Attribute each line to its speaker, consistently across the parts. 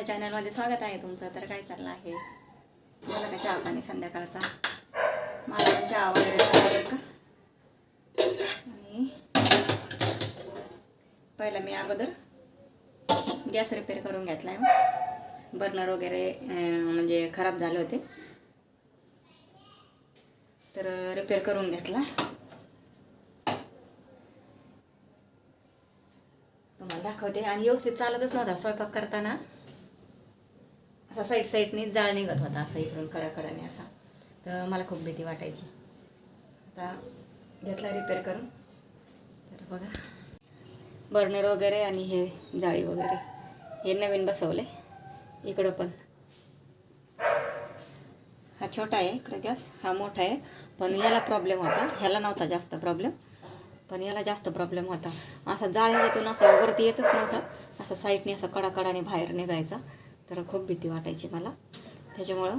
Speaker 1: माझ्या चॅनलमध्ये स्वागत आहे तुमचं. तर काय चाललं आहे? मला का चहा पाणी संध्याकाळचा? मला पण चहा वगैरे झाला का? आणि पहिला मी अगोदर गॅस रिपेअर करून घेतला आहे बर्नर वगैरे म्हणजे खराब झाले होते. तर रिपेअर करून घेतला. तुम्हाला दाखवते. आणि व्यवस्थित चालतच नव्हता स्वयंपाक करताना. असा साईड साईडनी जाळ निघत होता असं इकडून कडाकडाने असा. तर मला खूप भीती वाटायची. आता घेतला रिपेअर करून. तर बघा. बर्नर वगैरे आणि हे जाळी वगैरे. हे नवीन बसवले. इकडं पण. हा छोटा आहे इकडं गॅस. हा मोठा आहे. पण याला प्रॉब्लेम होता. ह्याला नव्हता जास्त प्रॉब्लेम पण याला जास्त प्रॉब्लेम होता. असा जाळ असा वरती येतच नव्हता. असं साईडने असं कडाकडाने बाहेर निघायचा. तर खूप भीती वाटायची मला. त्याच्यामुळं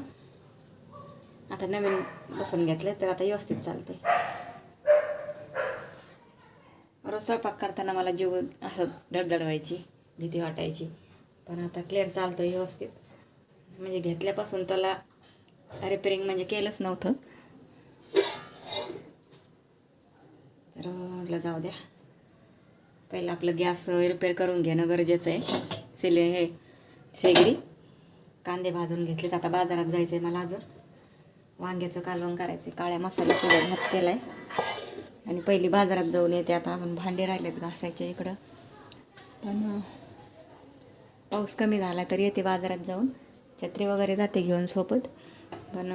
Speaker 1: आता नवीन बसून घेतले तर आता व्यवस्थित चालते रोज स्वयंपाक करताना मला जीव असं दडदड व्हायची भीती वाटायची. पण आता क्लिअर चालतो व्यवस्थित. म्हणजे घेतल्यापासून त्याला रिपेरिंग म्हणजे केलंच नव्हतं. तर म्हटलं जाऊ द्या. पहिलं आपलं गॅस रिपेअर करून घेणं गरजेचं आहे. सिले हे शेगडी. कांदे भाजून घेतलेत. आता बाजारात जायचं आहे मला अजून. वांग्याचं कालवण करायचं आहे काळ्या मसाल्याचं भात केला आहे आणि पहिली बाजारात जाऊन येते आता. अजून भांडे राहिलेत घासायचे इकडं. पण पाऊस कमी झाला तर येते बाजारात जाऊन. छत्री वगैरे जाते घेऊन सोबत. पण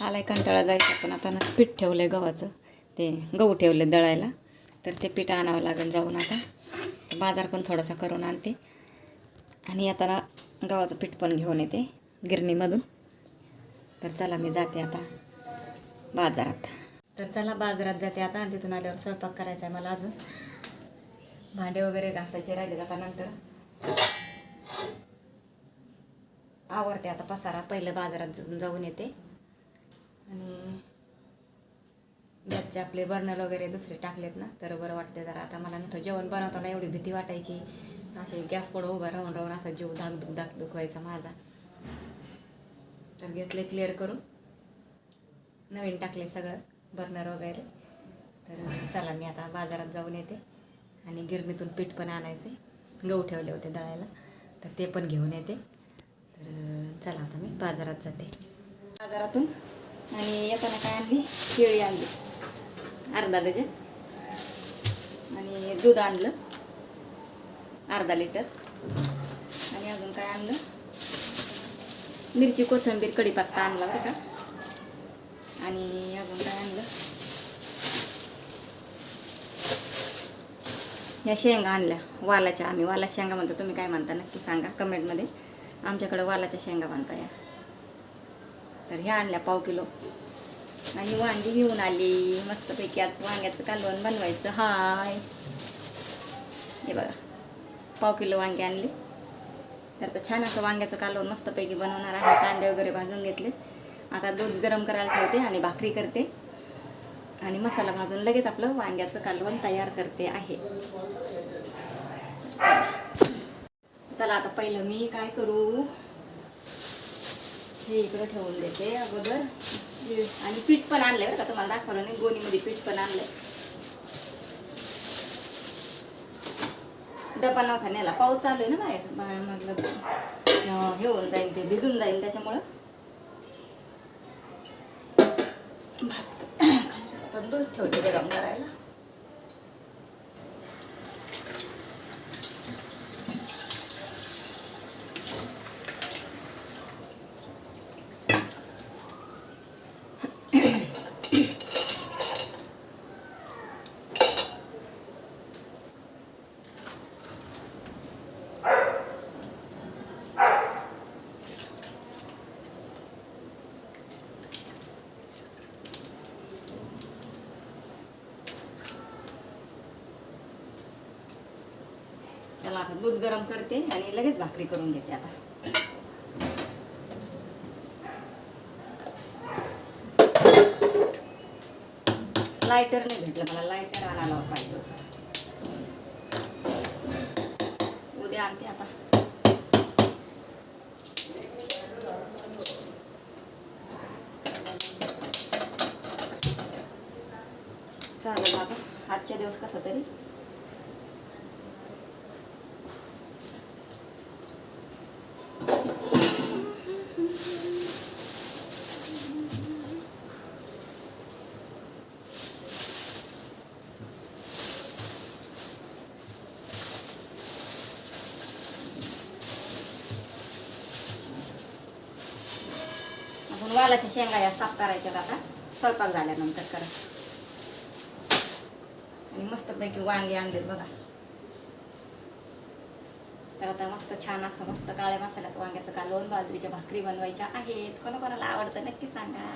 Speaker 1: आलाय कंटाळा जायचा. पण आता ना पीठ ठेवलं आहे गव्हाचं. ते गहू ठेवले दळायला. तर ते पीठ आणावं लागेल जाऊन आता. बाजार पण थोडासा करून आणते. आणि आता गव्हाचं पीठ पण घेऊन येते गिरणीमधून. तर चला मी जाते आता बाजारात. तर चला बाजारात जाते आता आणि तिथून आल्यावर स्वयंपाक करायचा आहे मला अजून. भांडे वगैरे घासायचे राहिले जाता नंतर. आवडते आता पसारा पहिलं बाजारात जाऊन- येते. आणि गॅसचे आपले बर्नल वगैरे दुसरे टाकलेत ना तर बरं वाटते जरा. आता मला नव्हतं जेवण बनवताना एवढी भीती वाटायची. असे गॅस पुढं उभं राहून राहून असा जीव धाक दुख धाक दुखवायचा माझा. तर घेतले क्लिअर करून. नवीन टाकले सगळं बर्नर वगैरे. तर चला मी आता बाजारात जाऊन येते. आणि गिरणीतून पीठ पण आणायचे. गहू ठेवले होते दळायला. तर ते पण घेऊन येते. तर चला आता मी बाजारात जाते. बाजारातून आणि येताना काय आणली? केळी आणली. अर्धा डझन. आणि दूध आणलं. अर्धा लिटर. आणि अजून काय आणलं? मिरची कोथिंबीर कढीपत्ता आणला बरं का. आणि अजून काय आणलं? या शेंगा आणल्या. वालाच्या आम्ही वाला शेंगा म्हणतो. तुम्ही काय म्हणता? नक्की सांगा कमेंटमध्ये. आमच्याकडे वालाच्या शेंगा म्हणता या. तर ह्या आणल्या पाव किलो. आणि वांगी घेऊन आली. मस्तपैकी आज वांग्याचं कालवण बनवायचं. हाय. हे बघा. पाव किलो वांगे आणले. तर आता छान असं वांग्याचं कालवण मस्तपैकी बनवणार आहे. कांदे वगैरे भाजून घेतले. आता दूध गरम करायला ठेवते आणि भाकरी करते. आणि मसाला भाजून लगेच आपलं वांग्याचं कालवण तयार करते आहे. चला आता पहिलं मी काय करू? हे इकडं ठेवून देते अगोदर. आणि पीठ पण आणलंय बरं का तुम्हाला दाखवलं नाही गोणीमध्ये पीठ पण आणलंय. डबा नव्हता नेला. पाऊस चालू आहे ना बाहेर. बाहेर म्हटलं हे होऊन जाईल ते भिजून जाईल त्याच्यामुळं. भात दूध ठेवते गरम करायला चला आता दूध गरम करते आणि लगेच भाकरी करून घेते आता. लायटर नाही भेटलं मला लायटर आणायला पाहिजे होतं. उद्या आणते आता. चालेल आता आजच्या दिवस कसा तरी? वालाच्या शेंगा या साफ करायच्यात आता. स्वयंपाक झाल्यानंतर करत आणि मस्तपैकी वांगे आणलेत बघा. तर आता मस्त छान असं मस्त काळ्या मसाल्यात वांग्याचं कालवण बाजरीच्या भाकरी बनवायच्या आहेत. कोणाकोणाला आवडतं नक्की सांगा.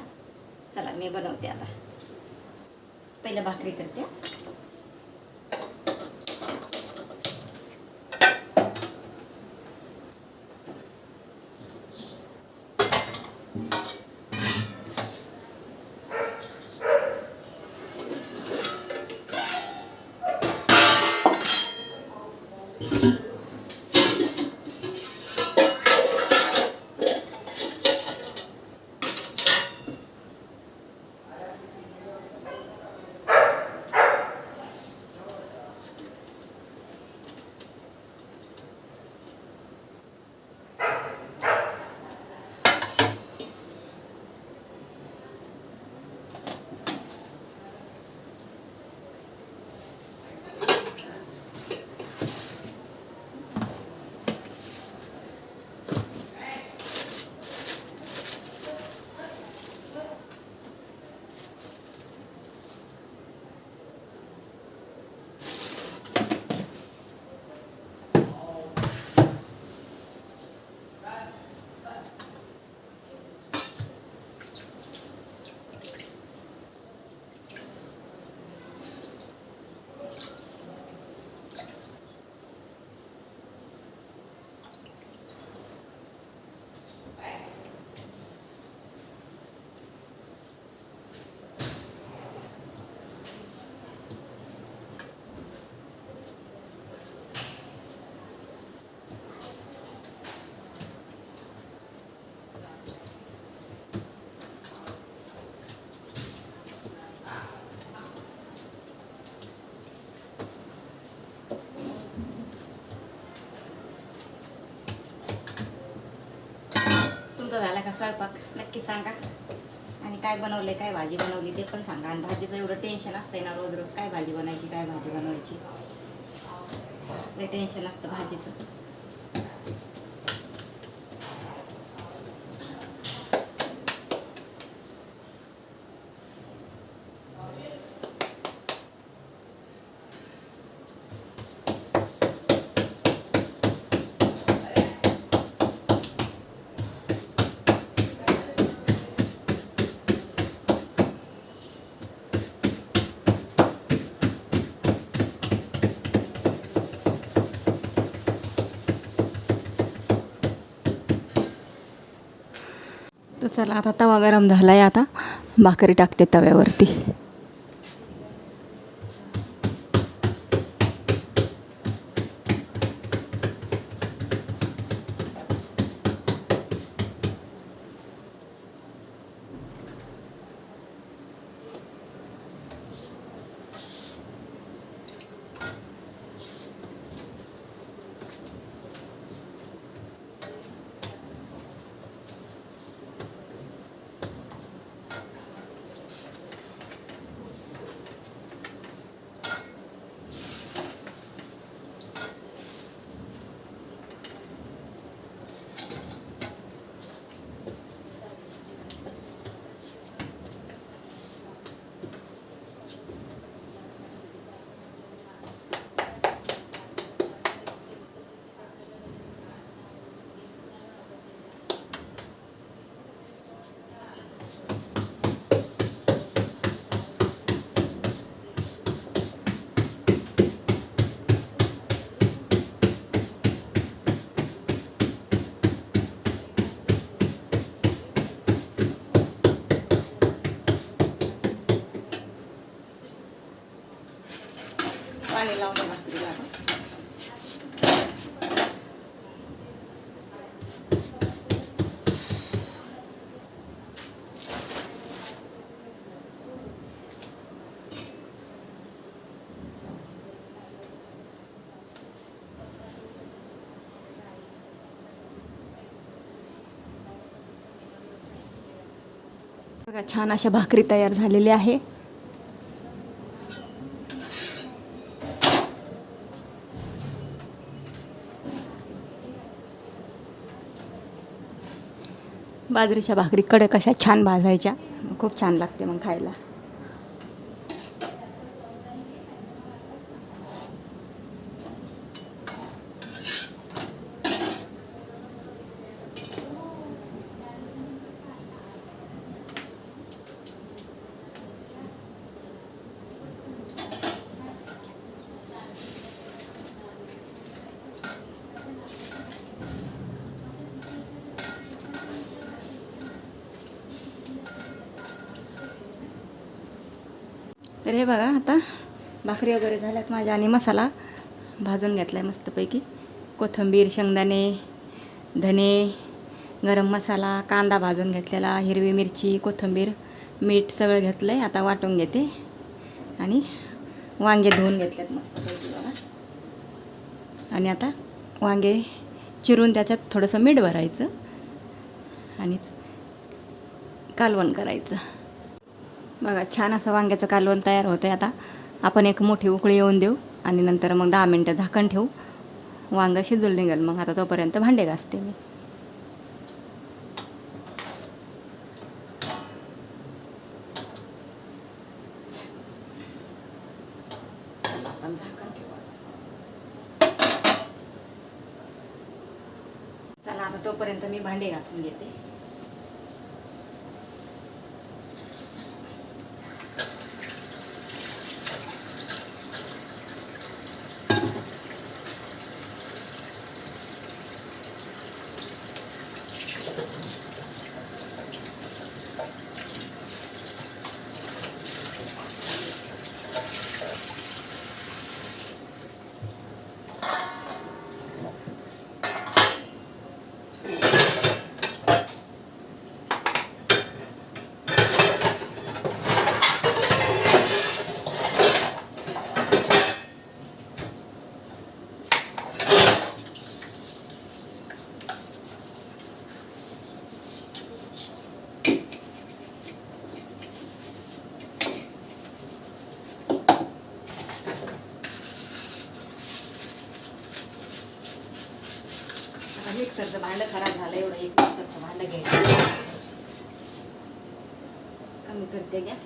Speaker 1: चला मी बनवते आता. पहिलं भाकरी करते. स्वयंपाक नक्की सांगा. आणि काय बनवले काय भाजी बनवली ते पण सांगा. आणि भाजीचं एवढं टेन्शन असतंय ना रोज रोज. काय भाजी बनायची काय भाजी बनवायची? ते टेन्शन असतं भाजीचं. तर चला आता तवा गरम झाला आहे आता. भाकरी टाकते तव्यावरती. पाणी लावून बघा छान अशा भाकरी तयार झालेली आहे. बाजरीच्या भाकरी कडक अशा छान भाजायच्या. खूप छान लागते मग खायला. तर हे बघा आता भाकरी वगैरे झाल्यात माझ्या आणि मसाला. भाजून घेतला आहे मस्तपैकी. कोथिंबीर शेंगदाणे धने गरम मसाला कांदा भाजून घेतलेला हिरवी मिरची कोथिंबीर मीठ सगळं घेतलं आहे आता वाटून घेते. आणि वांगे धुवून घेतलेत मस्तपैकी बघा. आणि आता वांगे चिरून त्याच्यात थोडंसं मीठ भरायचं. आणि कालवण करायचं. बघा छान असं वांग्याचं कालवण तयार होतं आहे आता. आपण एक मोठी उकळी येऊन देऊ आणि नंतर मग दहा मिनटं झाकण ठेवू. वांगं शिजून निघेल. मग आता तोपर्यंत भांडे घासते मी. चला, चला आता तोपर्यंत मी भांडे घासून घेते आता मिक्सरचं भांडं खराब झालं एवढं एक मिक्सरचं भांडं घ्यायचं कमी करते गॅस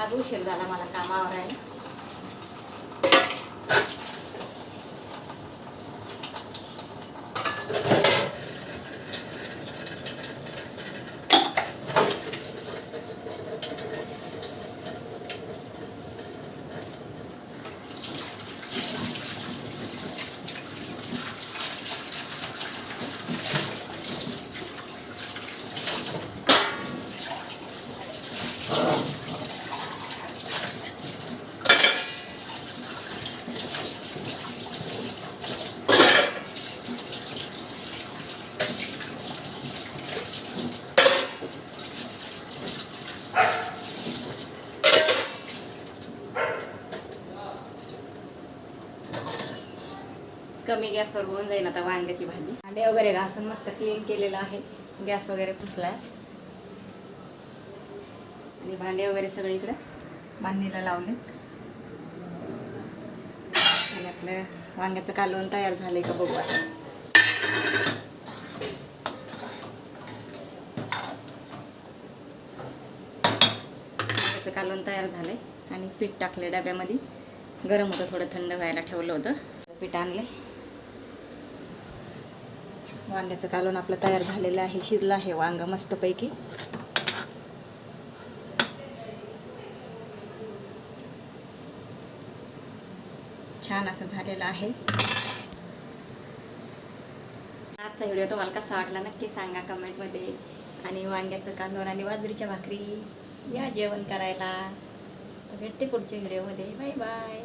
Speaker 1: आज उशीर झाला मला कामावर आहे कमी गॅसवर होऊन जाईल आता वांग्याची भाजी. अंडे वगैरे घासून मस्त क्लीन केलेलं आहे. गॅस वगैरे पुसलाय आणि भांडे वगैरे सगळे इकडे बांधणीला लावले. आणि आपलं वांग्याचं कालवण तयार झालंय का बघू आता. वांग्याचं कालवण तयार झालंय. आणि पीठ टाकले डब्यामध्ये. गरम होतं थोडं थंड व्हायला ठेवलं होतं. पीठ आणले वांग्याचं कालवण आपलं तयार झालेलं आहे शिजलं आहे वांग मस्तपैकी. छान असं झालेलं आहे. आजचा व्हिडिओ तुम्हाला कसा वाटला नक्की सांगा कमेंटमध्ये. आणि वांग्याचं कालवण आणि बाजरीच्या भाकरी या जेवण करायला. तर भेटते पुढच्या व्हिडिओमध्ये. Bye bye.